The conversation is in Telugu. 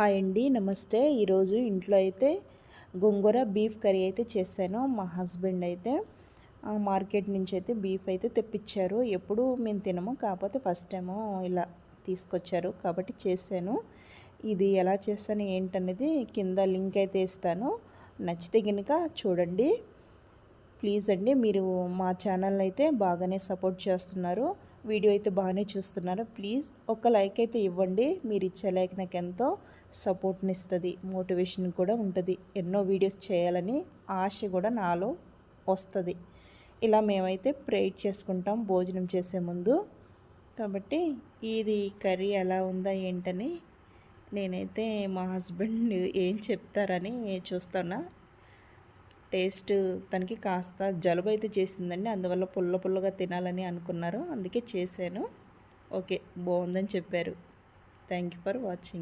హాయ్ అండి నమస్తే. ఈరోజు ఇంట్లో అయితే గోంగూర బీఫ్ కర్రీ అయితే చేశాను. మా హస్బెండ్ అయితే మార్కెట్ నుంచి అయితే బీఫ్ అయితే తెప్పించారు. ఎప్పుడు మేము తినము కాకపోతే ఫస్ట్ టైము ఇలా తీసుకొచ్చారు కాబట్టి చేశాను. ఇది ఎలా చేస్తాను ఏంటనేది కింద లింక్ అయితే ఇస్తాను. నచ్చితే కనుక చూడండి. ప్లీజ్ అండి మీరు మా ఛానల్ అయితే బాగానే సపోర్ట్ చేస్తున్నారు. వీడియో అయితే బాగానే చూస్తున్నారు. ప్లీజ్ ఒక లైక్ అయితే ఇవ్వండి. మీరు ఇచ్చే లైక్ నాకు ఎంతో సపోర్ట్ని ఇస్తుంది. మోటివేషన్ కూడా ఉంటుంది. ఎన్నో వీడియోస్ చేయాలని ఆశ కూడా నాలో వస్తుంది. ఇలా మేమైతే ప్రేట్ చేసుకుంటాం. భోజనం చేసే ముందు. కాబట్టి ఇది కర్రీ ఎలా ఉందా ఏంటని నేనైతే మా హస్బెండ్ ఏం చెప్తారని చూస్తున్నా. టేస్ట్ తనకి కాస్త జలుబు అయితే చేసిందండి. అందువల్ల పుల్ల పుల్లగా తినాలని అనుకున్నారు. అందుకే చేశాను. ఓకే బాగుందని చెప్పారు. Thank you for watching.